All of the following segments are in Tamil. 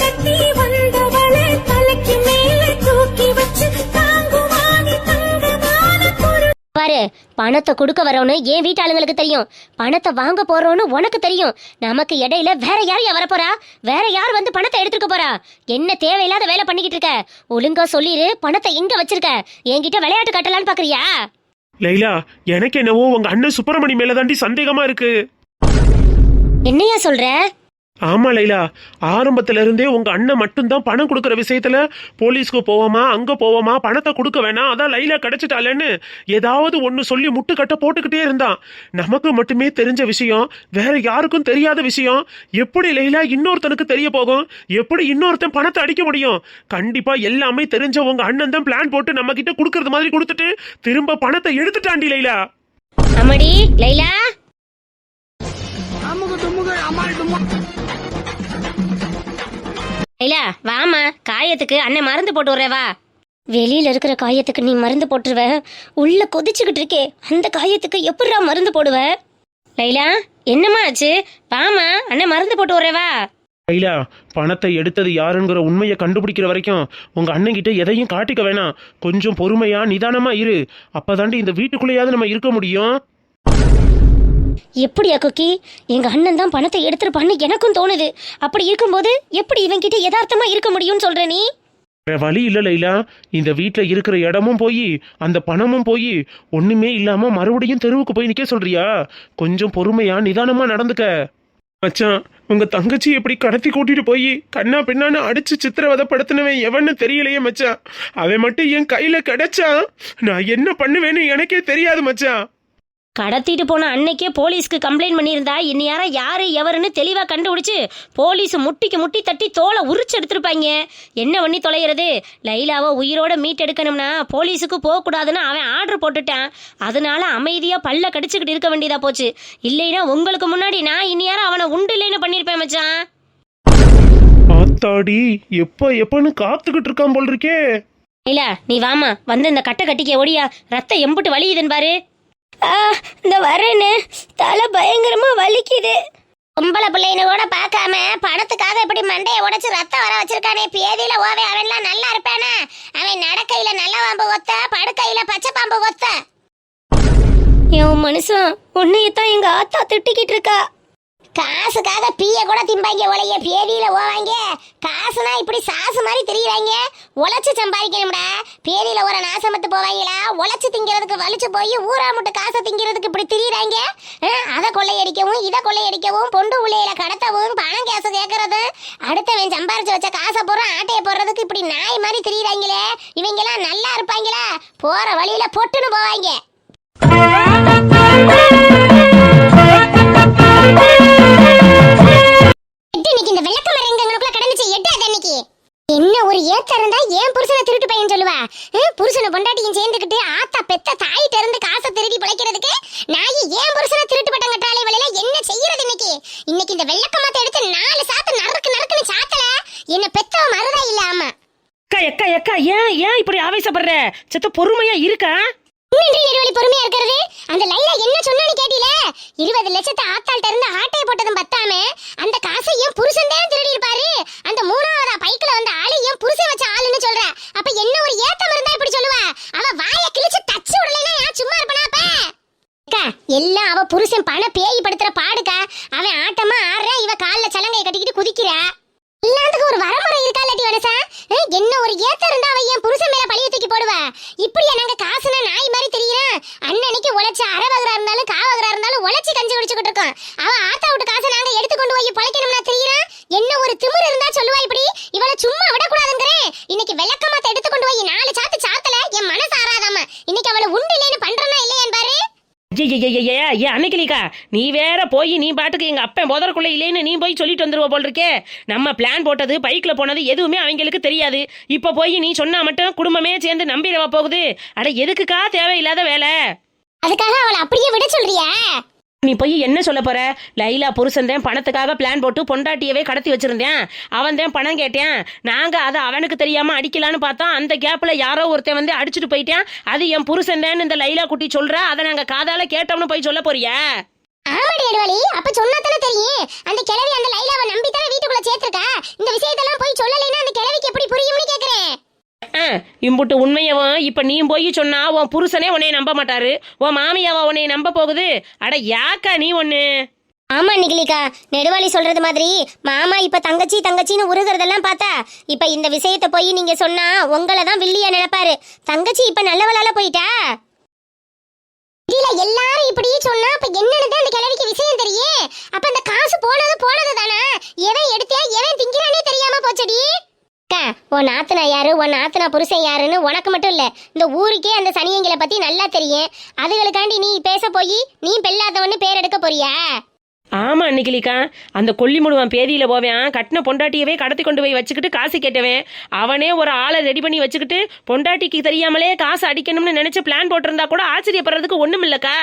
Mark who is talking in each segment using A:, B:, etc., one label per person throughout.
A: கட்டி வந்தவளை தலைக்கு மேல தூக்கி வச்சு தாங்குவானி தங்கமான பொருள்.
B: பாரு பணத்தை கொடுக்க வரவனு என் வீட்டு ஆளுங்களுக்கு தெரியும். பணத்தை வாங்க போறோன்னு உனக்கு தெரியும். நமக்கு இடையில வேற யார் யா வரப்போறா? வேற யார் வந்து பணத்தை எடுத்துக்க போறா? என்ன தேவையில்லாத வேலை பண்ணிக்கிட்டு இருக்க? ஒழுங்கா சொல்லிரு பணத்தை எங்க வச்சிருக்க? என்கிட்ட விளையாட்டு கட்டலான்னு பாக்குறியா?
C: லைலா எனக்கு என்னவோ உங்க அண்ணன் சுப்பிரமணி மேல தாண்டி சந்தேகமா இருக்கு.
B: என்னையா சொல்ற?
C: ஆமா லைலா. ஆரம்பத்துல இருந்தே உங்க அண்ணன் மட்டும்தான் பணம் கொடுக்கற விஷயத்துல போலீஸ்க்கு போவோமா அங்க போவோமா பணத்தை கொடுக்க வேணாம் அதான் லைலா கிடைச்சிட்டாளேன்னு ஏதாவது ஒன்னு சொல்லி முட்டுக்கட்ட போட்டுக்கிட்டே இருந்தான். நமக்கு மட்டுமே தெரிஞ்ச விஷயம் வேற யாருக்கும் தெரியாத விஷயம். எப்படி லைலா இன்னொருத்தனுக்கு தெரிய போகும்? எப்படி இன்னொருத்தன் பணத்தை அடிக்க முடியும்? கண்டிப்பா எல்லாமே தெரிஞ்ச உங்க அண்ணன் தான் பிளான் போட்டு நம்ம கிட்ட கொடுக்கறது மாதிரி கொடுத்துட்டு திரும்ப பணத்தை எடுத்துட்டாண்டி லைலா.
B: அம்மாடி லைலா. இல்ல வாமா காயத்துக்கு அண்ணன் மருந்து போட்டு விடுற வா. வெளியில இருக்கிற காயத்துக்கு நீ மருந்து போட்டுருவ. உள்ள கொதிச்சுக்கிட்டு இருக்கே. அந்த காயத்துக்கு எப்படிரா மருந்து போடுவ? லைலா என்னம்மா ஆச்சு? வாமா அண்ணன் மருந்து போட்டு விடுற வா.
C: லைலா பணத்தை எடுத்தது யாருங்கிற உண்மையை கண்டுபிடிக்கிற வரைக்கும் உங்க அண்ணன் கிட்ட எதையும் காட்டிக்க வேணாம். கொஞ்சம் பொறுமையா நிதானமா இரு. அப்பதாண்டி இந்த வீட்டுக்குள்ளேயாவது நம்ம இருக்க முடியும்.
B: எப்படியா குக்கி? எங்க அண்ணன் தான் பணத்தை எடுத்துருப்பான்னு எனக்கும் தோணுது. அப்படி இருக்கும்போது எப்படி இவன் கிட்ட யதார்த்தமா இருக்க முடியும்னு சொல்ற நீ?
C: வேற வழி இல்ல லைலா. இந்த வீட்டில் இருக்கிற இடமும் போய் அந்த பணமும் போய் ஒண்ணுமே இல்லாம மறுபடியும் தெருவுக்கு போய் நிக்க சொல்றியா? கொஞ்சம் பொறுமையா நிதானமா நடந்துக்க. மச்சான் உங்க தங்கச்சி எப்படி கடத்தி கூட்டிட்டு போய் கண்ணா பின்னான்னு அடிச்சு சித்திரவதப்படுத்தினவன் எவன்னு தெரியலையே மச்சான். அவன் மட்டும் என் கையில கிடைச்சா நான் என்ன பண்ணுவேன்னு எனக்கே தெரியாது மச்சான்.
B: கடத்திட்டு போன அன்னைக்கே போலீஸ்க்கு கம்ப்ளைண்ட் பண்ணியிருந்தா இனி யாரா யாரு எவருன்னு தெளிவா கண்டுபிடிச்சு போலீஸ் முட்டிக்கு முட்டி தட்டி தோலை உரிச்சு எடுத்திருப்பாங்க. என்ன பண்ணி தொலைகிறது? லைலாவை உயிரோட மீட் எடுக்கணும்னா போலீஸுக்கு போகக்கூடாதுன்னு அவன் ஆர்டர் போட்டுட்டான். அதனால அமைதியா பல்ல கடிச்சுக்கிட்டு இருக்க வேண்டியதா போச்சு. இல்லைன்னா உங்களுக்கு முன்னாடி நான் இனி யாரும் அவனை உண்டு இல்லைன்னு பண்ணியிருப்பேன் மச்சான்.
C: ஆத்தாடி எப்ப எப்பன்னு காத்துக்கிட்டு இருக்கான் போல் இருக்கே.
B: லைலா நீ வாமா வந்து இந்த கட்டை கட்டிக்க ஓடியா. ரத்தம் எம்புட்டு வலியுதுன்னு பாரு. இந்த வரேன்னு தலை பயங்கரமா வலிக்குது. கும்பல பிள்ளைன்னு கூட பார்க்காம பணத்துக்காக இப்படி மண்டையை உடைச்சு ரத்தம் வர வச்சிருக்கானே. பேதியில ஓவே அவன்லாம் நல்லா இருப்பானா. அவன் நடக்கையில நல்ல பாம்பு ஒத்த படுக்கையில பச்சை பாம்பு ஒத்த. என் மனுஷன் உன்னையத்தான் எங்க ஆத்தா திட்டிக்கிட்டு இருக்கா. காசுக்காக பீய கூட திம்பாங்க உலைய பேதியில ஓவாங்க. காசுனா இப்படி சாசு மாதிரி தெரியுறாங்க. உழைச்சு சம்பாதிக்கணும்டா. பேதியில ஒரு நாசமத்து போவாங்களா? உழைச்சு திங்கிறதுக்கு வலிச்சு போய் ஊரா முட்டு காசை திங்கிறதுக்கு இப்படி திரியுறாங்க. அதை கொள்ளையடிக்கவும் இதை கொள்ளையடிக்கவும் பொண்டு உள்ளையில கடத்தவும் பணம் கேச கேட்கறது அடுத்தவன் சம்பாரிச்சு வச்ச காசை போற ஆட்டையை போடுறதுக்கு இப்படி நாய் மாதிரி திரியுறாங்களே. இவங்கெல்லாம் நல்லா இருப்பாங்களா? போற வழியில பொட்டுன்னு போவாங்க. எட்டு இந்த விளக்க மரங்களுக்குள்ள கடந்துச்சு. எட்டு அன்னைக்கு. என்ன ஒரு ஏத்த இருந்தா ஏன் புருஷனை திருட்டு பையன் சொல்லுவா? புருஷனை பொண்டாட்டியும் சேர்ந்துக்கிட்டு ஆத்தா பெத்த தாயிட்ட இருந்து காசை திருடி பிழைக்கிறதுக்கு நாய் ஏன் புருஷனை திருட்டு பட்டம் கட்டாலே வழியில என்ன செய்யறது இன்னைக்கு? இன்னைக்கு இந்த வெள்ளக்க மாத்த எடுத்து நாலு சாத்து நறுக்கு நறுக்குன்னு சாத்தல. என்ன பெத்தவ மருதா இல்ல ஆமா
D: அக்கா அக்கா அக்கா ஏன் ஏன் இப்படி ஆவேசப்படுற? செத்த பொறுமையா இருக்கா?
B: இன்னன்றி நெடுவழி பொறுமையா இருக்கிறது? அந்த லைலா என்ன சொன்னான்னு கேட்டில? இருபது லட்சத்தை ஆத்தாள்கிட்ட இருந்து ஆட்டையை போட்டதும் பத்தாம அந்த காசை என் புருஷன் தான் திருடி இருப்பாரு. அந்த மூணாவதா பைக்ல வந்த ஆளு என் புருஷன் வச்ச ஆளுன்னு சொல்ற. அப்ப என்ன ஒரு ஏத்தம் இருந்தா இப்படி சொல்லுவா? அவ வாய கிழிச்சு தச்சு விடலைன்னா நான் சும்மா இருப்பனா அப்ப? அக்கா, எல்லாம் அவ புருஷன் பண பேய் படுத்துற பாடுக்கா. அவன் ஆட்டமா ஆடுற இவ கால்ல சலங்கையை கட்டிக்கிட்டு குதிக்கிறா. எல்லாத்துக்கும் ஒரு வரமுறை இருக்கா இல்லாட்டி வனசா? என்ன ஒரு ஏத்த இருந்தா அவ என் புருஷன் மேல பழிய தூக்கி போடுவா? இப்படியா நாங்க காசு அண்ணனுக்கு உழைச்ச இருந்தாலும் காவகரா இருந்தாலும் உழைச்சி கஞ்சி குடிச்சுக்கிட்டு இருக்கோம். அவ ஆத்தா விட்டு காசை நாங்க எடுத்து கொண்டு போய் பழைக்கணும்னா தெரியுறா என்ன ஒரு திமிர் இருந்தா சொல்லுவா இப்படி? இவள சும்மா விடக்கூடாதுங்கிறேன். இன்னைக்கு விளக்கமாத்த எடுத்து கொண்டு போய் நாலு சாத்து சாத்தல என் மனசு ஆறாதாம. இன்னைக்கு அவளை உண்டு இல்லைன்னு பண்றனா இல்லையான்னு பாரு
D: ஐயய்யய்யய்ய, அன்னைக்கிலிக்கா நீ வேற போய் நீ பாட்டுக்கு எங்க அப்பன் போதற்குள்ள இல்லைன்னு நீ போய் சொல்லிட்டு வந்துருவ போல் இருக்கே நம்ம பிளான் போட்டது பைக்ல போனது எதுவுமே அவங்களுக்கு தெரியாது. இப்ப போய் நீ சொன்னா மட்டும் குடும்பமே சேர்ந்து நம்பிடவா போகுது. அட எதுக்குக்கா தேவையில்லாத வேலை?
B: அதுக்காக அவளை அப்படியே விட சொல்றியா?
D: நீ போய் என்ன சொல்ல போற? லைலா புருஷன் தான் பணத்துக்காக பிளான் போட்டு பொண்டாட்டியவே கடத்தி வச்சிருந்தேன். அவன் தான் பணம் கேட்டேன். நாங்க அதை அவனுக்கு தெரியாம அடிக்கலான்னு பார்த்தோம். அந்த கேப்ல யாரோ ஒருத்தன் வந்து அடிச்சுட்டு போயிட்டான். அது என் புருஷன் தான் இந்த லைலா குட்டி சொல்றா. அதை நாங்க காதால கேட்டோம்னு போய் சொல்ல போறியா?
B: ஆமாடி எடுவலி அப்ப சொன்னா தானே தெரியும். அந்த கிழவி அந்த லைலாவை நம்பி தானே வீட்டுக்குள்ள சேர்த்திருக்கா? இந்த விஷயத்தெல்லாம் போய்
D: இம்புட்டு உண்மையவும் இப்ப நீ போய் சொன்னா உன் புருஷனே உன்னை நம்ப மாட்டாரு. உன் மாமியாவா உன்னை நம்ப போகுது? அட யாக்கா நீ ஒண்ணு?
B: ஆமா நிகிலிகா. நெடுவாளி சொல்றது மாதிரி மாமா இப்ப தங்கச்சி தங்கச்சின்னு உருகிறதெல்லாம் பார்த்தா இப்ப இந்த விஷயத்த போய் நீங்க சொன்னா உங்களை தான் வில்லியா நினைப்பாரு. தங்கச்சி இப்ப நல்லவளால போயிட்டா? இல்ல எல்லாரும் இப்படியே சொன்னா அப்ப என்னன்னு அந்த கிழவிக்கு விஷயம் தெரியே? அப்ப அந்த காசு போனது போனது தானே எவன் எடுத்தா எவன் திங்கிறானே தெரியாம போச்சடி அக்கா உன் நாத்தனா யாரு? உன் நாத்தனா புருஷன் யாருன்னு உனக்கு மட்டும் இல்லை இந்த ஊருக்கே அந்த சனியங்களை பத்தி நல்லா தெரியும். அதுகளுக்காண்டி நீ பேச போய் நீ பெல்லாதவன்னு பேர் எடுக்க போறியா?
D: ஆமா அன்னைக்கிலிக்கா. அந்த கொல்லிமுடுவான் பேதியில் போவேன். கட்டின பொண்டாட்டியவே கடத்தி கொண்டு போய் வச்சுக்கிட்டு காசு கேட்டவன். அவனே ஒரு ஆளை ரெடி பண்ணி வச்சுக்கிட்டு பொண்டாட்டிக்கு தெரியாமலே காசு அடிக்கணும்னு நினச்சி பிளான் போட்டிருந்தா கூட ஆச்சரியப்படுறதுக்கு ஒன்றும் இல்லைக்கா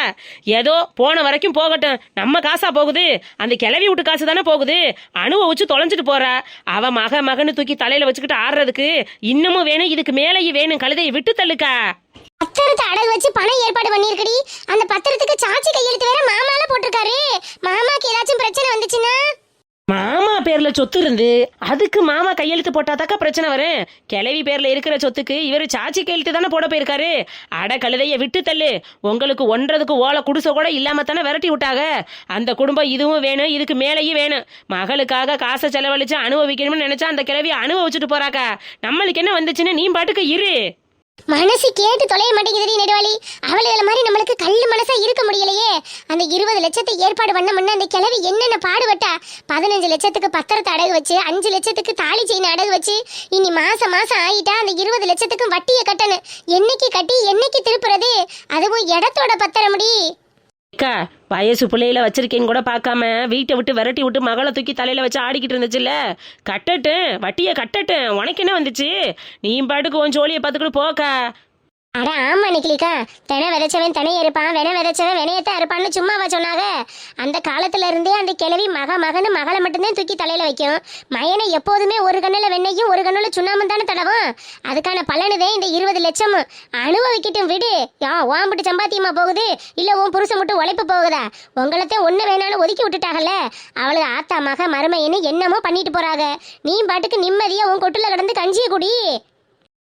D: ஏதோ போன வரைக்கும் போகட்டும். நம்ம காசாக போகுது. அந்த கிளவி விட்டு காசு தானே போகுது. அனுபவிச்சு தொலைஞ்சிட்டு போகிறா அவன் மக மகன்னு தூக்கி தலையில் வச்சுக்கிட்டு ஆடுறதுக்கு இன்னமும் வேணும். இதுக்கு மேலேயும் வேணும். கழுதையை விட்டு தள்ளுக்கா.
B: பத்திரத்தை அடகு வச்சு பணம் ஏற்பாடு பண்ணியிருக்கடி. அந்த பத்திரத்துக்கு சாட்சி கையெழுத்து வேற மாமால போட்டிருக்காரு மாமாக்கு ஏதாச்சும் பிரச்சனை வந்துச்சுன்னா
D: மாமா பேர்ல சொத்து இருந்து அதுக்கு மாமா கையெழுத்து போட்டாதாக்கா பிரச்சனை வரும். கிளவி பேர்ல இருக்கிற சொத்துக்கு இவர் சாச்சி கையெழுத்து தானே போட போயிருக்காரு. அட கழுதைய விட்டு தள்ளு. உங்களுக்கு ஒன்றதுக்கு ஓலை குடிசை கூட இல்லாம தானே விரட்டி விட்டாங்க. அந்த குடும்பம் இதுவும் வேணும் இதுக்கு மேலேயும் வேணும். மகளுக்காக காசை செலவழிச்சு அனுபவிக்கணும்னு நினைச்சா அந்த கிளவிய அனுபவிச்சுட்டு போறாக்கா. நம்மளுக்கு என்ன வந்துச்சுன்னு நீ பாட்டுக்கு இரு.
B: மனசு கேட்டு தொலைய மாட்டேங்குதுடி நெடுவாளி. அவளுகளை மாதிரி நம்மளுக்கு கல் மனசா இருக்க முடியலையே. அந்த இருபது லட்சத்தை ஏற்பாடு பண்ண முன்ன அந்த கிழவி என்னென்ன பாடுபட்டா? பதினஞ்சு லட்சத்துக்கு பத்திரத்தை அடகு வச்சு அஞ்சு லட்சத்துக்கு தாலி செயின் அடகு வச்சு இனி மாசம் மாசம் ஆயிட்டா அந்த இருபது லட்சத்துக்கும் வட்டியை கட்டணும். என்னைக்கு கட்டி என்னைக்கு திருப்புறது? அதுவும் இடத்தோட பத்திரம் முடி
D: அக்கா வயசு பிள்ளையில வச்சிருக்கேன்னு கூட பார்க்காம வீட்டை விட்டு விரட்டி விட்டு மகளை தூக்கி தலையில வச்சு ஆடிக்கிட்டு இருந்துச்சுல்ல? கட்டட்டும் வட்டியை கட்டட்டும். உனக்கு என்ன வந்துச்சு? நீ பாட்டுக்கு உன் ஜோலியை பார்த்துக்கிட்டு போக்கா.
B: அட ஆமா நிக்கிலிக்கா தினை விதைச்சவன் தெனைய இருப்பான் வென விதைச்சவன் வினையத்தான் இருப்பான்னு சும்மாவா சொன்னாங்க அந்த காலத்துல இருந்தே அந்த கிழவி மக மகன்னு மகளை மட்டும்தான் தூக்கி தலையில வைக்கும். மயனை எப்போதுமே ஒரு கண்ணுல வெண்ணையும் ஒரு கண்ணுல சுண்ணாமும் தானே தடவும். அதுக்கான பலனுதே இந்த இருபது லட்சம். அனுபவிக்கட்டும் விடு. யா ஓம்பிட்டு சம்பாத்தியமா போகுது? இல்ல உன் புருஷன் மட்டும் உழைப்பு போகுதா? உங்களத்தையும் ஒண்ணு வேணாலும் ஒதுக்கி விட்டுட்டாங்கல்ல அவளு ஆத்தா மக மருமையின்னு என்னமோ பண்ணிட்டு போறாங்க நீ பாட்டுக்கு நிம்மதியா உன் கொட்டுல கிடந்து கஞ்சிய குடி.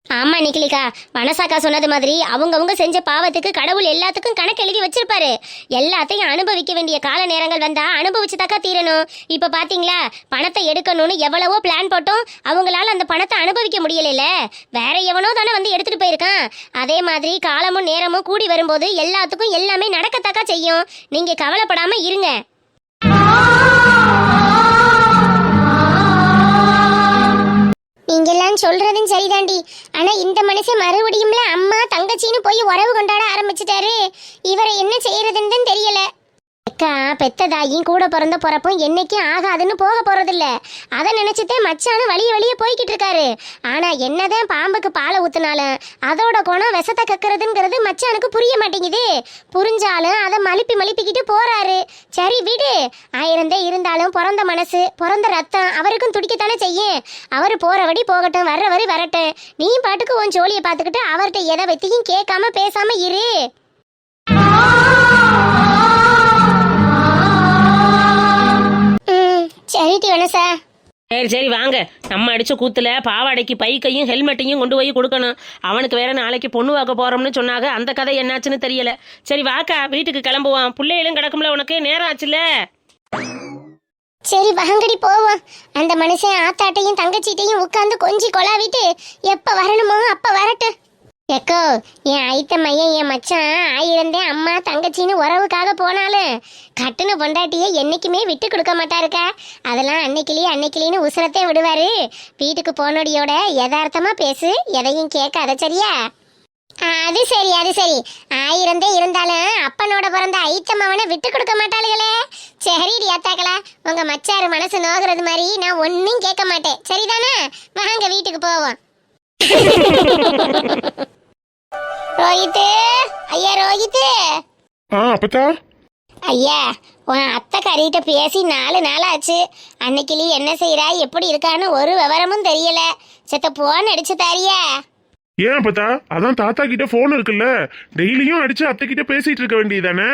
B: ஆமா நிகிலிகா மனசாக்கா சொன்னது மாதிரி அவங்கவுங்க செஞ்ச பாவத்துக்கு கடவுள் எல்லாத்துக்கும் கணக்கு எழுதி வச்சிருப்பாரு. எல்லாத்தையும் அனுபவிக்க வேண்டிய கால நேரங்கள் வந்தா அனுபவிச்சுதாக்கா தீரணும். இப்ப பாத்தீங்களா பணத்தை எடுக்கணும்னு எவ்வளவோ பிளான் போட்டோம். அவங்களால அந்த பணத்தை அனுபவிக்க முடியல வேற எவனோ தானே வந்து எடுத்துட்டு போயிருக்கான். அதே மாதிரி காலமும் நேரமும் கூடி வரும்போது எல்லாத்துக்கும் எல்லாமே நடக்கத்தாக்கா செய்யும். நீங்க கவலைப்படாம இருங்க. நீங்கெல்லாம் சொல்றதும் சரிதாண்டி. ஆனா இந்த மனுஷன் மறுபடியும்ல அம்மா தங்கச்சின்னு போய் உறவு கொண்டாட ஆரம்பிச்சிட்டாரு. இவரை என்ன செய்யறதுன்னு தெரியல. அக்கா பெத்ததாயும் கூட பிறந்த பிறப்பும் என்னைக்கும் ஆகாதுன்னு போக போறதில்ல. அதை நினைச்சுட்டே மச்சானு வழிய வழிய போய்கிட்டு இருக்காரு. ஆனா என்னதான் பாம்புக்கு பாலை ஊத்துனாலும் அதோட குணம் விஷத்தை கக்கிறதுங்கிறது மச்சானுக்கு புரிய மாட்டேங்குது. புரிஞ்சாலும் அதை மலிப்பி மலிப்பிக்கிட்டு போறாரு. சரி விடு. ஆயிரந்தே இருந்தாலும் பிறந்த மனசு பிறந்த ரத்தம் அவருக்கும் துடிக்கத்தானே செய்யும். அவர் போறபடி போகட்டும் வர்றவரி வரட்டும். நீ பாட்டுக்கு உன் ஜோலியை பார்த்துக்கிட்டு அவர்கிட்ட எதை பத்தியும் கேட்காம பேசாம இரு. ம், சரிடி வனசா
D: சரி சரி வாங்க. நம்ம அடிச்ச கூத்துல பாவாடைக்கு பைக்கையும் ஹெல்மெட்டையும் கொண்டு போய் கொடுக்கணும். அவனுக்கு வேற நாளைக்கு பொண்ணு வாக்க போறோம்னு சொன்னாங்க. அந்த கதை என்னாச்சுன்னு தெரியல. சரி வாக்கா வீட்டுக்கு கிளம்புவான் பிள்ளைகளும் கிடக்கும்ல உனக்கு? நேரம் ஆச்சுல
B: சரி வாங்கடி போவோம். அந்த மனுஷன் ஆத்தாட்டையும் தங்கச்சிட்டையும் உட்காந்து கொஞ்சி கொலாவிட்டு எப்ப வரணுமோ அப்ப வரட்டும். எக்கோ என் ஐத்த மையன் என் மச்சான் ஆயிருந்தே அம்மா தங்கச்சின்னு உறவுக்காக போனாலும் கட்டுன பொண்டாட்டியை என்னைக்குமே விட்டு கொடுக்க மாட்டாருக்கா? அதெல்லாம் அன்னைக்கிளி அன்னைக்கிளின்னு உசுரத்தே விடுவார். வீட்டுக்கு போனோடியோட யதார்த்தமாக பேசு எதையும் கேட்காத சரியா? அது சரி அது சரி. ஆயிரந்தே இருந்தாலும் அப்பனோட பிறந்த ஐத்தம்மாவனை விட்டு கொடுக்க மாட்டாளுகளே. சரிடி அத்தாக்களா உங்கள் மச்சாரு மனசு நோகிறது மாதிரி நான் ஒன்றும் கேட்க மாட்டேன். சரிதானே? வாங்க வீட்டுக்கு போவோம். ரோஹித்து. ஐயா ரோஹித்து.
C: ஆ அப்பத்தா
B: ஐயா உன் அத்தை கறிகிட்ட பேசி நாலு நாள் ஆச்சு அன்னைக்கிளி என்ன செய்றா எப்படி இருக்கான்னு ஒரு விவரமும் தெரியல. செத்த போன் அடிச்சு தாரியா.
C: ஏன் அப்பத்தா அதான் தாத்தா கிட்ட போன் இருக்குல்ல. டெய்லியும் அடிச்சு அத்தை கிட்ட பேசிட்டு இருக்க வேண்டியதானே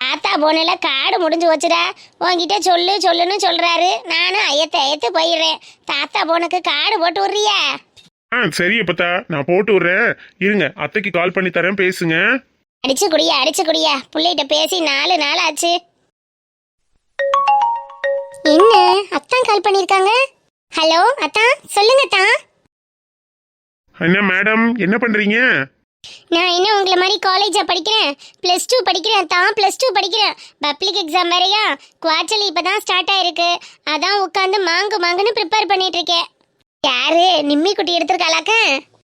B: தாத்தா போனில காடு முடிஞ்சு வச்சுடா உன்கிட்ட சொல்லு சொல்லுன்னு சொல்றாரு. நானும் ஐயத்தை ஐயத்து போயிடுறேன். தாத்தா போனுக்கு காடு போட்டு விட்றியா?
C: ஆ சரி அப்பத்தா. நான் போட்டு விடுறேன். இருங்க அத்தைக்கு கால் பண்ணி தரேன் பேசுங்க.
B: அடிச்சு குடியா அடிச்சு குடியா. பிள்ளைகிட்ட பேசி நாலு நாள் ஆச்சு என்ன அத்தான் கால் பண்ணிருக்காங்க? ஹலோ அத்தான் சொல்லுங்க அத்தான்
C: என்ன மேடம் என்ன பண்றீங்க?
B: நான் என்ன உங்களை மாதிரி காலேஜா படிக்கிறேன். ப்ளஸ் டூ படிக்கிறேன் தான் ப்ளஸ் டூ படிக்கிறேன். பப்ளிக் எக்ஸாம் வேறையா? குவார்டர்லி இப்போ தான் ஸ்டார்ட் ஆயிருக்கு. அதான் உட்காந்து மாங்கு மாங்குன்னு ப்ரிப்பேர் பண்ணிட்டு இருக்கேன். யாரு? நிம்மி குட்டி எடுத்திருக்காளாக்க?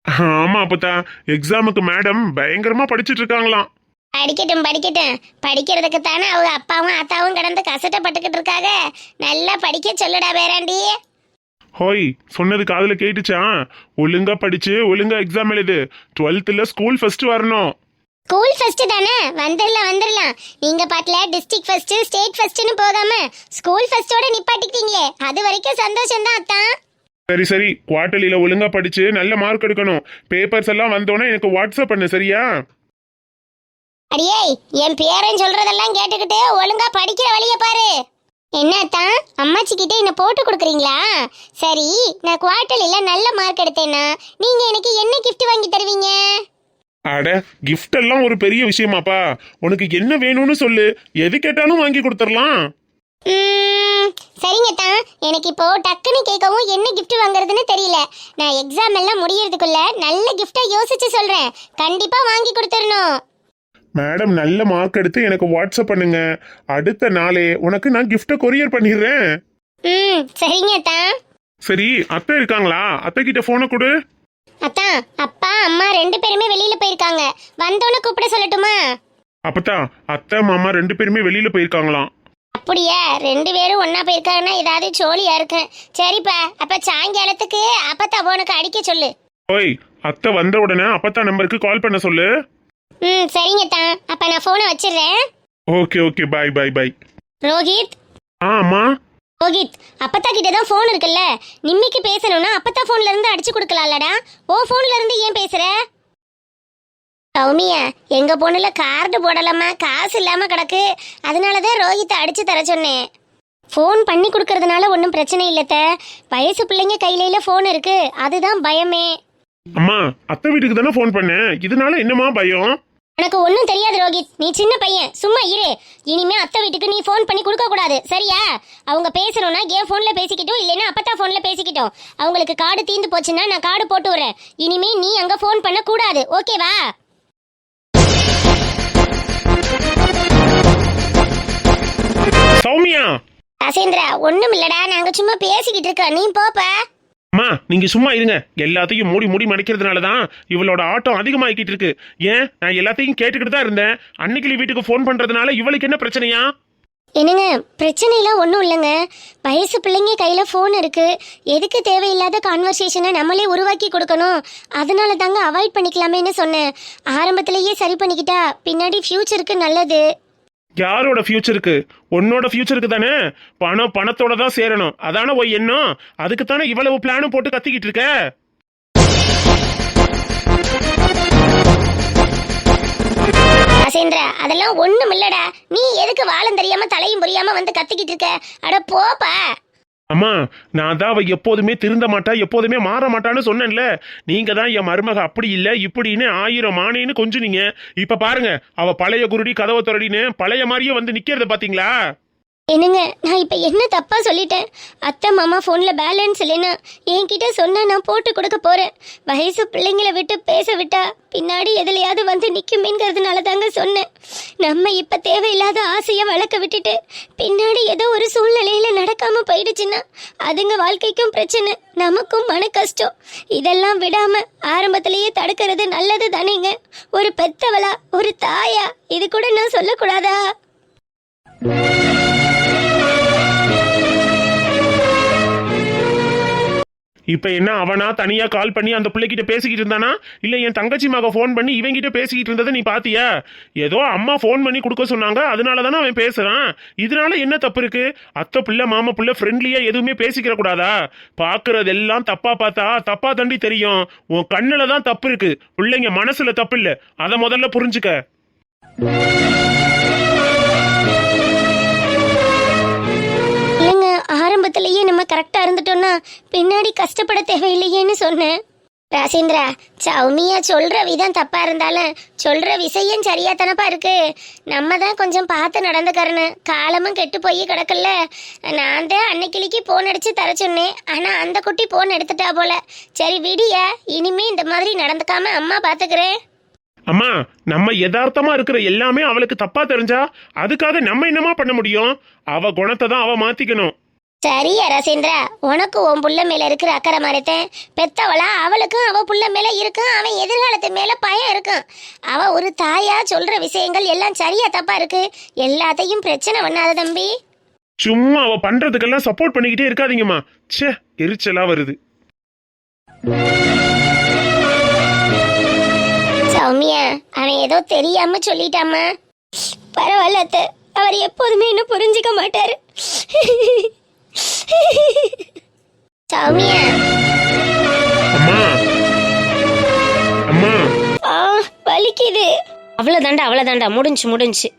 C: ஆமா அப்பத்தா எக்ஸாமுக்கு மேடம் பயங்கரமா படிச்சிட்டு இருக்காங்களாம்.
B: படிக்கட்டும் படிக்கட்டும். படிக்கிறதுக்கு தானே அவங்க அப்பாவும் அத்தாவும் கடந்து கஷ்டப்பட்டுக்கிட்டு இருக்காங்க நல்லா படிக்க சொல்லுடா பேராண்டி.
C: ஹோய் சொன்னது காதுல கேட்டுச்சா? ஒழுங்கா படிச்சு ஒழுங்கா எக்ஸாம் எழுது. டுவெல்த்ல ஸ்கூல் ஃபர்ஸ்ட் வரணும்.
B: ஸ்கூல் ஃபர்ஸ்ட் தானே? வந்துடலாம் வந்துடலாம் நீங்க பாட்டுல டிஸ்ட்ரிக்ட் ஃபர்ஸ்ட் ஸ்டேட் ஃபர்ஸ்ட்னு போகாம ஸ்கூல் ஃபர்ஸ்டோட நிப்பாட்டிக்கிட்டீங்களே. அது வரைக்கும் சந்தோஷம் தான் அத்தான்.
C: சரி சரி. குவார்டர்லியில ஒழுங்கா படிச்சு நல்ல மார்க் எடுக்கணும். பேப்பர்ஸ் எல்லாம் வந்தோடனே எனக்கு வாட்ஸ்அப் பண்ணு சரியா?
B: அடியே என் பேரன் சொல்றதெல்லாம் கேட்டுக்கிட்டு ஒழுங்கா படிக்கிற வழிய பாரு. என்னத்தான் அம்மாச்சி கிட்ட என்ன போட்டு கொடுக்குறீங்களா? சரி நான் குவார்டர்லில நல்ல மார்க் எடுத்தேன்னா நீங்க எனக்கு என்ன கிஃப்ட் வாங்கி தருவீங்க?
C: அட கிஃப்ட் எல்லாம் ஒரு பெரிய விஷயமாப்பா. உனக்கு என்ன வேணும்னு சொல்லு. எது கேட்டாலும் வாங்கி கொடுத்துடலாம்
B: சரிங்க தான் எனக்கு இப்போ டக்குன்னு கேட்கவும் என்ன கிஃப்ட் வாங்குறதுன்னு தெரியல. நான் எக்ஸாம் எல்லாம் முடியறதுக்குள்ள நல்ல கிஃப்டா யோசிச்சு சொல்றேன். கண்டிப்பா வாங்கி கொடுத்துடணும்.
C: மேடம் நல்ல மார்க் எடுத்து எனக்கு வாட்ஸ்அப் பண்ணுங்க. அடுத்த நாளே உனக்கு நான் கிஃப்ட்டை கொரியர் பண்ணிடுறேன்.
B: ம் சரிங்க தான்
C: சரி அத்தை இருக்காங்களா? அத்தை கிட்ட போனை கொடு.
B: அத்தான் அப்பா அம்மா ரெண்டு பேருமே வெளியில போயிருக்காங்க. வந்தோன்னு கூப்பிட சொல்லட்டுமா?
C: அப்பத்தா அத்தை மாமா ரெண்டு பேருமே வெளியில போயிருக்காங்களாம்.
B: அப்படியா? ரெண்டு பேரும் ஒண்ணா போயிருக்காங்கன்னா ஏதாவது சோழியா இருக்கும் சரிப்பா அப்ப சாயங்காலத்துக்கு அப்பத்தா உனக்கு அடிக்க சொல்லு.
C: ஓய் அத்தை வந்த உடனே அப்பத்தா நம்பருக்கு கால் பண்ண சொல்லு.
B: ம் சரிங்க தான் அப்ப நான் போனை வச்சிடுறேன்.
C: Okay okay bye bye bye
B: Rohit?
C: ஆ அம்மா?
B: ரோஹித் அப்பத்தா கிட்ட தான் ஃபோன் இருக்குல்ல. நிம்மிக்கு பேசணும்னா அப்பத்தா ஃபோன்ல இருந்து அடிச்சு கொடுக்கலாம்லடா. ஓ ஃபோன்ல இருந்து ஏன் பேசுற? சௌமியா எங்க பொண்ணுல கார்டு போடலாமா காசு இல்லாம கிடக்கு. அதனால தான் ரோஹித்தை அடிச்சு தர சொன்னேன். ஃபோன் பண்ணி கொடுக்கறதுனால ஒன்றும் பிரச்சனை இல்லத்த வயசு பிள்ளைங்க கையில ஃபோன் இருக்கு. அதுதான் பயமே.
C: அம்மா அத்தை வீட்டுக்கு தானே ஃபோன் பண்ணேன். இதனால என்னம்மா பயம்?
B: எனக்கு ஒன்றும் தெரியாது ரோஹித். நீ சின்ன பையன். சும்மா இரு. இனிமே அத்தை வீட்டுக்கு நீ ஃபோன் பண்ணி கொடுக்க கூடாது. சரியா? அவங்க பேசணும்னா என் ஃபோன்ல பேசிக்கிட்டோம். இல்லைன்னா அப்பத்தா ஃபோன்ல பேசிக்கிட்டோம். அவங்களுக்கு கார்டு தீந்து போச்சுன்னா நான் கார்டு போட்டு விடுறேன். இனிமே நீ அங்க ஃபோன் பண்ண கூடாது ஓகேவா
C: சௌமியா!
B: அசேந்திரா ஒண்ணும் இல்லடா நாங்க சும்மா பேசிக்கிட்டு இருக்கோம். நீ போப்ப.
C: அம்மா நீங்க சும்மா இருங்க. எல்லாத்தையும் மூடி மூடி மடிக்கிறதுனால தான் இவளோட ஆட்டம் அதிகமாகிக்கிட்டு இருக்கு. ஏன்? நான் எல்லாத்தையும் கேட்டுக்கிட்டு தான் இருந்தேன். அன்னைக்கு வீட்டுக்கு ஃபோன் பண்றதுனால இவளுக்கு என்ன பிரச்சனையா?
B: என்னங்க பிரச்சனைலாம் ஒன்றும் இல்லைங்க. வயசு பிள்ளைங்க கையில் ஃபோன் இருக்கு. எதுக்கு தேவையில்லாத கான்வர்சேஷனை நம்மளே உருவாக்கி கொடுக்கணும்? அதனால தாங்க அவாய்ட் பண்ணிக்கலாமேன்னு சொன்னேன். ஆரம்பத்திலேயே சரி பண்ணிக்கிட்டா பின்னாடி ஃப்யூச்சருக்கு நல்லது.
C: யாரோட ஃபியூச்சருக்கு உன்னோட ஃபியூச்சருக்கு தானே? பணம் பணத்தோட தான் சேரணும். அதான ஒய் எண்ணம்? அதுக்கு தானே இவ்வளவு பிளானும் போட்டு கத்திக்கிட்டு இருக்க?
B: அசேந்திரா அதெல்லாம் ஒன்றும் இல்லடா நீ எதுக்கு வாழம் தெரியாம தலையும் புரியாம வந்து கத்திக்கிட்டு இருக்க? அட போப்பா.
C: அம்மா நான் தான் அவ எப்போதுமே திருந்த மாட்டா எப்போதுமே மாற மாட்டான்னு சொன்னேன்ல. நீங்க தான் என் மருமக அப்படி இல்ல இப்படின்னு ஆயிரம் மானேன்னு கொஞ்சம் நீங்க இப்ப பாருங்க அவ பழைய குருடி கதவை துறடின்னு பழைய மாதிரியே வந்து நிக்கிறத பாத்தீங்களா?
B: என்னங்க நான் இப்போ என்ன தப்பாக சொல்லிட்டேன்? அத்தை மாமா ஃபோனில் பேலன்ஸ் இல்லைன்னா என்கிட்ட சொன்னால் நான் போட்டு கொடுக்க போகிறேன் வயசு பிள்ளைங்கள விட்டு பேச விட்டா பின்னாடி எதுலையாவது வந்து நிற்குமேங்கிறதுனால தாங்க சொன்னேன். நம்ம இப்போ தேவையில்லாத ஆசையை வளர்க்க விட்டுட்டு பின்னாடி ஏதோ ஒரு சூழ்நிலையில் நடக்காமல் போயிடுச்சுன்னா அதுங்க வாழ்க்கைக்கும் பிரச்சனை நமக்கும் மன கஷ்டம். இதெல்லாம் விடாமல் ஆரம்பத்திலேயே தடுக்கிறது நல்லது தானேங்க. ஒரு பெத்தவளா ஒரு தாயா இது கூட நான் சொல்லக்கூடாதா?
C: இப்ப என்ன அவனா தனியா கால் பண்ணி அந்த பிள்ளைகிட்ட பேசிக்கிட்டு இருந்தானா? இல்ல என் தங்கச்சி மக ஃபோன் பண்ணி இவங்கிட்ட பேசிக்கிட்டு இருந்ததை நீ பாத்தியா? ஏதோ அம்மா ஃபோன் பண்ணி கொடுக்க சொன்னாங்க. அதனால தானே அவன் பேசுறான். இதனால என்ன தப்பு இருக்கு? அத்தை பிள்ளை மாமா பிள்ளை ஃப்ரெண்ட்லியா எதுவுமே பேசிக்கிற கூடாதா? பாக்குறதெல்லாம் தப்பா பார்த்தா தப்பா தண்டி தெரியும். உன் கண்ணுல தான் தப்பு இருக்கு. பிள்ளைங்க மனசுல தப்பு இல்ல. அதை முதல்ல புரிஞ்சுக்க.
B: இல்லைங்க நம்ம கரெக்டாக இருந்துட்டோம்னா பின்னாடி கஷ்டப்பட தேவையில்லையேன்னு சொன்னேன். ராசேந்திரா சௌமியா சொல்ற விதம் தப்பா இருந்தாலும் சொல்ற விஷயம் சரியா தானப்பா இருக்கு. நம்ம தான் கொஞ்சம் பார்த்து நடந்துக்கறணும் காலமும் கெட்டு போய் கிடக்கல நான் தான் அன்னைக்கிளிக்கு போன் அடிச்சு தர சொன்னேன். ஆனா அந்த குட்டி போன் எடுத்துட்டா போல. சரி விடிய இனிமே இந்த மாதிரி நடந்துக்காம அம்மா பாத்துக்கிறேன்.
C: அம்மா நம்ம யதார்த்தமா இருக்கிற எல்லாமே அவளுக்கு தப்பா தெரிஞ்சா அதுக்காக நம்ம என்னமா பண்ண முடியும்? அவ குணத்தை தான் அவ மாத்திக்கணும்.
B: சரியா ரசேந்திரா உனக்கு உன் புள்ள மேல இருக்கிற அக்கறை மறைத்தேன் பெத்தவளா அவளுக்கும் அவ புள்ள மேல இருக்கும் அவன் எதிர்காலத்து மேல பயம் இருக்கும். அவ ஒரு தாயா சொல்ற விஷயங்கள் எல்லாம் சரியா தப்பா இருக்கு. எல்லாத்தையும் பிரச்சனை பண்ணாத தம்பி.
C: சும்மா அவ பண்றதுக்கெல்லாம் சப்போர்ட் பண்ணிக்கிட்டே இருக்காதீங்கம்மா. ச்சே எரிச்சலா வருது.
B: சௌமியா அவன் ஏதோ தெரியாம சொல்லிட்டாமா பரவாயில்ல அவர் எப்போதுமே என்ன புரிஞ்சுக்க மாட்டாரு. சௌமியா
C: அம்மா. அம்மா.
B: ஆ வலிக்குது.
D: அவ்வளவுதாண்டா அவ்வளவுதாண்டா முடிஞ்சு முடிஞ்சு.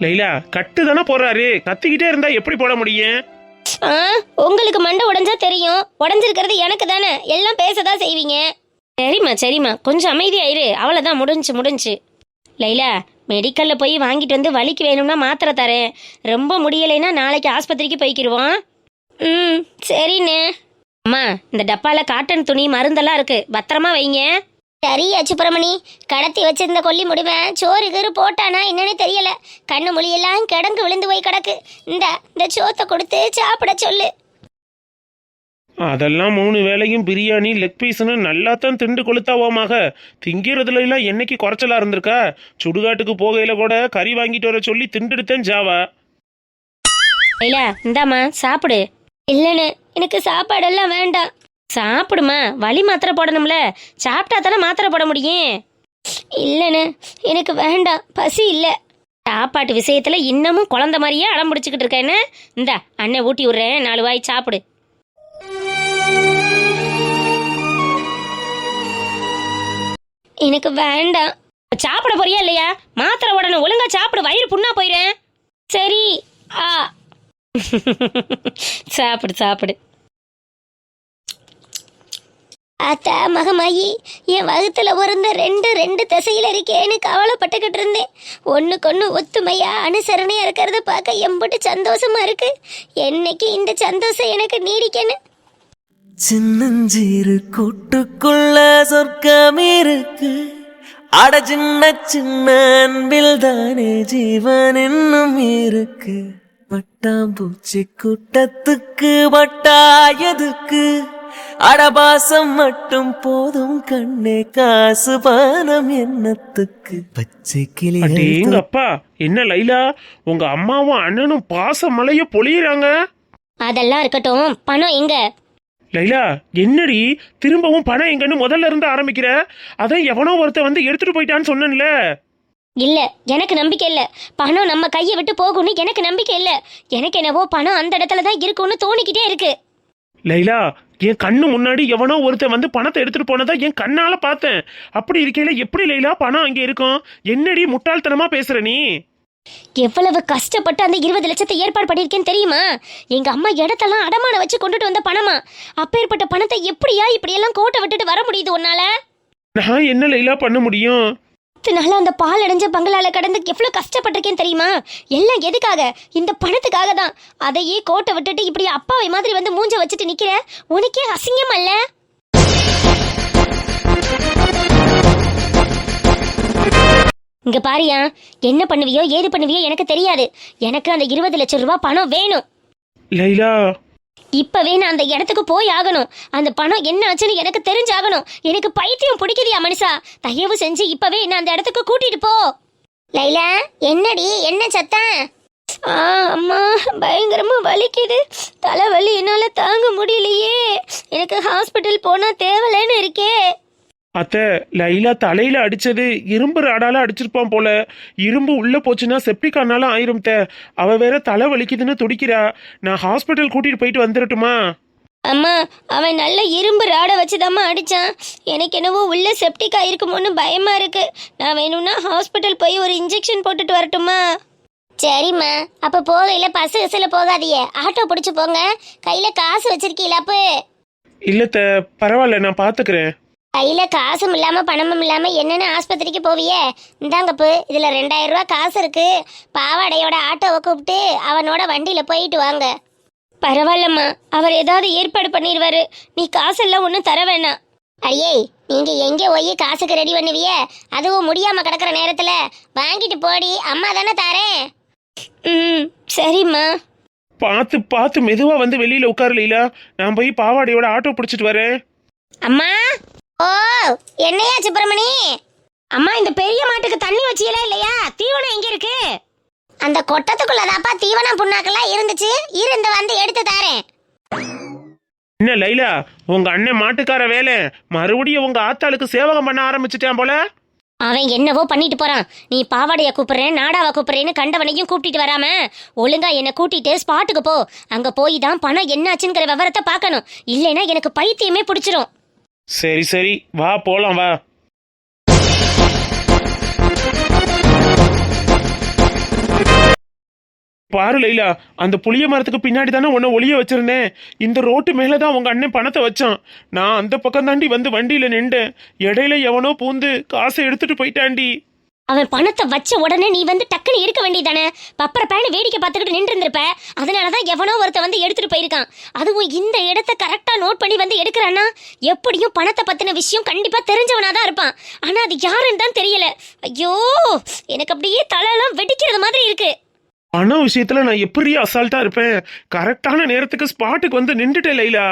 C: லைலா கட்டு தானே போறாரு கத்திக்கிட்டே இருந்தா எப்படி போட முடியும்?
B: ஆ உங்களுக்கு மண்டை உடைஞ்சா தெரியும். உடைஞ்சிருக்கிறது எனக்கு தானே. எல்லாம் பேசதான் செய்வீங்க.
D: சரிம்மா சரிம்மா. கொஞ்சம் அமைதியாயிரு அவ்வளவுதான். முடிஞ்சு முடிஞ்சு. லைலா மெடிக்கல்ல போய் வாங்கிட்டு வந்து வலிக்கு வேணும்னா மாத்திரை தரேன். ரொம்ப முடியலைன்னா நாளைக்கு ஆஸ்பத்திரிக்கு போய்க்கிருவோம்.
B: ம் சரிண்ணே.
D: அம்மா இந்த டப்பால காட்டன் துணி மருந்தெல்லாம் இருக்கு. பத்திரமா வைங்க.
B: சரி அச்சுப்புறமணி கடத்தி வச்சிருந்த கொல்லி முடிவேன் சோறு கீறு போட்டானா என்னன்னு தெரியல. கண்ணு மொழியெல்லாம் கிடங்கு விழுந்து போய் கிடக்கு. இந்த இந்த சோத்தை கொடுத்து சாப்பிட சொல்லு.
C: அதெல்லாம் மூணு வேளையும் பிரியாணி லெக் பீஸ்னு நல்லா தான் திண்டு கொளுத்தாவோமாக திங்கிறதுல எல்லாம் என்னைக்கு குறைச்சலா இருந்திருக்கா? சுடுகாட்டுக்கு போகையில கூட கறி வாங்கிட்டு வர சொல்லி திண்டுடுத்தேன் ஜாவா.
D: லைலா இந்தாம்மா சாப்பிடு.
B: இல்லைண்ணே எனக்கு சாப்பாடெல்லாம் வேண்டாம்.
D: சாப்பிடுமா? வலி மாத்திரை போடணும்ல. சாப்பிட்டா தானே மாத்திரை போட முடியும்?
B: இல்லைண்ணே எனக்கு வேண்டாம். பசி இல்லை.
D: சாப்பாட்டு விஷயத்துல இன்னமும் குழந்தை மாதிரியே அடம் பிடிச்சிக்கிட்டு இருக்க என்ன? இந்த அண்ணன் ஊட்டி விடுறேன். நாலு வாய் சாப்பிடு.
B: எனக்கு வேண்டாம்.
D: சாப்பிட போறியா இல்லையா? மாத்திரை உடனே ஒழுங்கா சாப்பிடு. வயிறு புண்ணா போயிடுறேன்
B: சரி ஆ.
D: சாப்பிடு சாப்பிடு.
B: அத்தா மகமாயி என் வகுத்துல பிறந்த ரெண்டு ரெண்டு திசையில இருக்கேன்னு கவலைப்பட்டுக்கிட்டு இருந்தேன். ஒண்ணுக்கொண்ணு ஒத்துமையா அனுசரணையா இருக்கிறத பார்க்க எம்புட்டு சந்தோஷமா இருக்கு. என்னைக்கு இந்த சந்தோஷம் எனக்கு நீடிக்கணும்
E: சின்னஞ்சீரு கூட்டுக்குள்ள சொர்க்கம் இருக்கு. அட சின்ன சின்ன அன்பில் தானே ஜீவன் இன்னும் இருக்கு. பட்டாம்பூச்சி கூட்டத்துக்கு வட்டாயதுக்கு அடபாசம் மட்டும் போதும் கண்ணே காசு பானம் என்னத்துக்கு? பச்சை
C: அடேங்க அப்பா என்ன லைலா? உங்க அம்மாவும் அண்ணனும் பாச மலைய பொழியிறாங்க.
B: அதெல்லாம் இருக்கட்டும் பணம் எங்க?
C: லைலா என்னடி? திரும்பவும் பணம் எங்கன்னு முதல்ல இருந்து ஆரம்பிக்கிற? அதான் எவனோ ஒருத்தன் வந்து எடுத்துட்டு போயிட்டான்னு சொன்னேன்ல.
B: இல்ல எனக்கு நம்பிக்கை இல்ல. பணம் நம்ம கையை விட்டு போகும்னு எனக்கு நம்பிக்கை இல்ல. எனக்கு என்னவோ பணம் அந்த இடத்துல தான் இருக்கும்னு தோணிக்கிட்டே இருக்கு.
C: லைலா என் கண்ணு முன்னாடி எவனோ ஒருத்தன் வந்து பணத்தை எடுத்துட்டு போனதா என் கண்ணால பார்த்தேன். அப்படி இருக்கையில எப்படி லைலா பணம் அங்க இருக்கும்? என்னடி முட்டாள்தனமா பேசுற நீ?
B: எவ்வளவு கஷ்டப்பட்டு அந்த இருபது லட்சத்தை ஏற்பாடு பண்ணியிருக்கேன்னு தெரியுமா? எங்க அம்மா இடத்தெல்லாம் அடமான வச்சு கொண்டுட்டு வந்த பணமா? அப்பேற்பட்ட பணத்தை எப்படியா இப்படியெல்லாம் கோட்டை விட்டுட்டு வர முடியுது உன்னால?
C: நான் என்ன லைலா பண்ண முடியும்?
B: பத்து நாளாக அந்த பால் அடைஞ்ச பங்களால கடந்து எவ்வளோ கஷ்டப்பட்டிருக்கேன் தெரியுமா? எல்லாம் எதுக்காக? இந்த பணத்துக்காக தான். அதையே கோட்டை விட்டுட்டு இப்படி அப்பாவை மாதிரி வந்து மூஞ்ச வச்சுட்டு நிக்கிற? உனக்கே அசிங்கம் அல்ல இங்க பாரியா என்ன பண்ணுவியோ ஏது பண்ணுவியோ எனக்கு தெரியாது. எனக்கு அந்த இருபது லட்சம் ரூபாய் பணம் வேணும்.
C: லைலா
B: இப்பவே நான் அந்த இடத்துக்கு போய் ஆகணும். அந்த பணம் என்ன ஆச்சுன்னு எனக்கு தெரிஞ்சாகணும். எனக்கு பைத்தியம் பிடிக்குதியா மனுஷா? தயவு செஞ்சு இப்பவே என்ன அந்த இடத்துக்கு கூட்டிட்டு போ. லைலா என்னடி? என்ன சத்தம்? ஆ அம்மா பயங்கரமா வலிக்குது. தலைவலி என்னால தாங்க முடியலையே. எனக்கு ஹாஸ்பிட்டல் போனா தேவலைன்னு இருக்கே.
C: அத்த லைலா தலையில அடிச்சது இரும்பு ராடால அடிச்சிருப்பான் போல. இரும்பு உள்ள போச்சுன்னா செப்டிக்கானால ஆயிரும் தே அவ வேற தலை வலிக்குதுன்னு துடிக்கிறா. நான் ஹாஸ்பிட்டல் கூட்டிட்டு போயிட்டு வந்துடட்டுமா
B: அம்மா அவன் நல்ல இரும்பு ராடை வச்சுதாம்மா அடிச்சான். எனக்கு என்னவோ உள்ள செப்டிக்கா இருக்குமோன்னு பயமா இருக்கு. நான் வேணும்னா ஹாஸ்பிட்டல் போய் ஒரு இன்ஜெக்ஷன் போட்டுட்டு வரட்டுமா? சரிம்மா. அப்ப போகையில பஸ் பஸ்ல போகாதீங்க ஆட்டோ பிடிச்சு போங்க. கையில காசு வச்சிருக்கீல அப்ப.
C: இல்ல த பரவாயில்ல நான் பாத்துக்கிறேன்.
B: கையில காசும் இல்லாம பணமும் இல்லாம என்னென்ன ஆஸ்பத்திரிக்கு போவியே? இந்தாங்கப்பு இதுல ரெண்டாயிரம் ரூபாய் காசு இருக்கு. பாவாடையோட ஆட்டோவை கூப்பிட்டு அவனோட வண்டியில போயிட்டு வாங்க. பரவாயில்லம்மா அவர் ஏதாவது ஏற்பாடு பண்ணிடுவாரு நீ காசெல்லாம் ஒன்றும் தர வேணாம். அடியே நீங்க எங்க போய் காசுக்கு ரெடி பண்ணுவிய? அதுவும் முடியாம கிடக்குற நேரத்துல. வாங்கிட்டு போடி அம்மா தானே தாரேன். ம் சரிம்மா.
C: பார்த்து பார்த்து மெதுவா வந்து வெளியில உட்காரு லீலா. நான் போய் பாவாடையோட ஆட்டோ பிடிச்சிட்டு வரேன்.
B: அம்மா ஓ என்னையா சுப்பிரமணி? அம்மா இந்த பெரிய மாட்டுக்கு தண்ணி வச்சியல இல்லையா? தீவனம் எங்க இருக்கு? அந்த கொட்டத்துக்குள்ளதாப்பா தீவனம் புண்ணாக்கெல்லாம் இருந்துச்சு. இருந்து வந்து எடுத்து தாரேன்.
C: என்ன லைலா உங்க அண்ணன் மாட்டுக்கார வேலை. மறுபடியும் உங்க ஆத்தாளுக்கு சேவகம் பண்ண ஆரம்பிச்சிட்டான் போல?
B: அவன் என்னவோ பண்ணிட்டு போறான். நீ பாவாடைய கூப்பிடுறேன் நாடாவா கூப்பிடுறேன்னு கண்டவனையும் கூட்டிட்டு வராம ஒழுங்கா என்னை கூட்டிட்டு ஸ்பாட்டுக்கு போ. அங்க போய் தான் பணம் என்னாச்சுங்கிற விவரத்தை பார்க்கணும். இல்லைன்னா எனக்கு பைத்தியமே பிடிச்சிரும்.
C: சரி சரி. வா போலாம் வா. பாரு லைலா. அந்த புளிய மரத்துக்கு பின்னாடி தானே உன்னை ஒளிய வச்சிருந்தேன். இந்த ரோட்டு மேல தான் உங்க அண்ணன் பணத்தை வச்சான். நான் அந்த பக்கம் தாண்டி வந்து வண்டியில நின்றேன். இடையில எவனோ பூந்து காசை எடுத்துட்டு போயிட்டாண்டி.
B: அவன் பணத்தை வச்ச உடனே நீ வந்து டக்குன்னு எடுக்க வேண்டியதானே பப்பர பேனு வேடிக்கை பார்த்துக்கிட்டு நின்று இருந்திருப்ப அதனாலதான் எவனோ ஒருத்த வந்து எடுத்துட்டு போயிருக்கான். அதுவும் இந்த இடத்த கரெக்டா நோட் பண்ணி வந்து எடுக்கிறான்னா எப்படியும் பணத்தை பத்தின விஷயம் கண்டிப்பா தெரிஞ்சவனாக தான் இருப்பான். ஆனா அது யாருன்னு தான் தெரியல. ஐயோ எனக்கு அப்படியே தலையெல்லாம் வெடிக்கிறது மாதிரி இருக்கு.
C: பணம் விஷயத்துல நான் எப்படி அசால்ட்டா இருப்பேன். கரெக்டான நேரத்துக்கு ஸ்பாட்டுக்கு வந்து நின்றுட்டேன் லைலா.